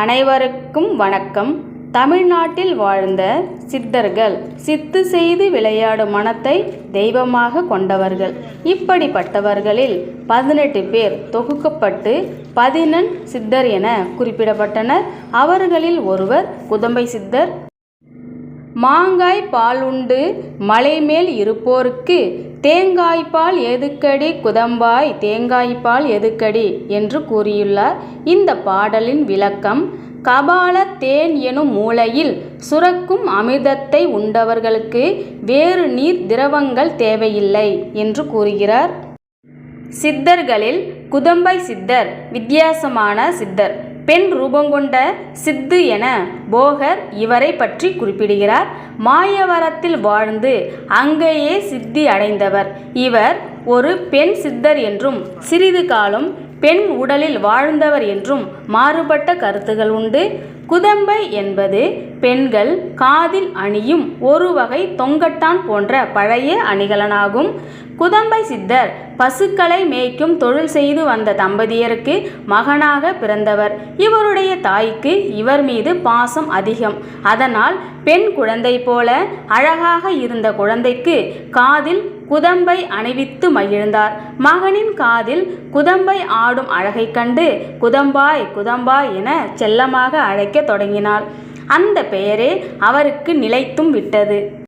அனைவருக்கும் வணக்கம். தமிழ்நாட்டில் வாழ்ந்த சித்தர்கள் சித்து செய்து விளையாடும் மனத்தை தெய்வமாக கொண்டவர்கள். இப்படிப்பட்டவர்களில் பதினெட்டு பேர் தொகுக்கப்பட்டு பதினெண் சித்தர் என குறிப்பிடப்பட்டனர். அவர்களில் ஒருவர் குதம்பை சித்தர் மாங்காய் பாலுண்டு மலைமேல் இருப்போருக்கு தேங்காய்பால் எதுக்கடி? குதம்பாய் தேங்காய்பால் எதுக்கடி? என்று கூறியுள்ளார். இந்த பாடலின் விளக்கம் கபால தேன் எனும் மூலையில் சுரக்கும் அமிர்தத்தை உண்டவர்களுக்கு வேறு நீர் திரவங்கள் தேவையில்லை என்று கூறுகிறார். சித்தர்களில் குதம்பை சித்தர் வித்தியாசமான சித்தர். பெண் ரூபங்கொண்ட சித்து என போகர் இவரை பற்றி குறிப்பிடுகிறார். மாயவரத்தில் வாழ்ந்து அங்கேயே சித்தி அடைந்தவர். இவர் ஒரு பெண் சித்தர் என்றும் சிறிது காலம் பெண் உடலில் வாழ்ந்தவர் என்றும் மாறுபட்ட கருத்துகள் உண்டு. குதம்பை என்பது பெண்கள் காதில் அணியும் ஒரு வகை தொங்கட்டான் போன்ற பழைய அணிகலனாகும். குதம்பை சித்தர் பசுக்களை மேய்க்கும் தொழில் செய்து வந்த தம்பதியருக்கு மகனாக பிறந்தவர். இவருடைய தாய்க்கு இவர் மீது பாசம் அதிகம். அதனால் பெண் குழந்தை போல அழகாக இருந்த குழந்தைக்கு காதில் குதம்பை அணிவித்து மகிழ்ந்தார். மகனின் காதில் குதம்பை ஆடும் அழகைக் கண்டு குதம்பாய் குதம்பாய் என செல்லமாக அழைக்கத் தொடங்கினாள். அந்த பெயரே அவருக்கு நிலைத்தும் விட்டது.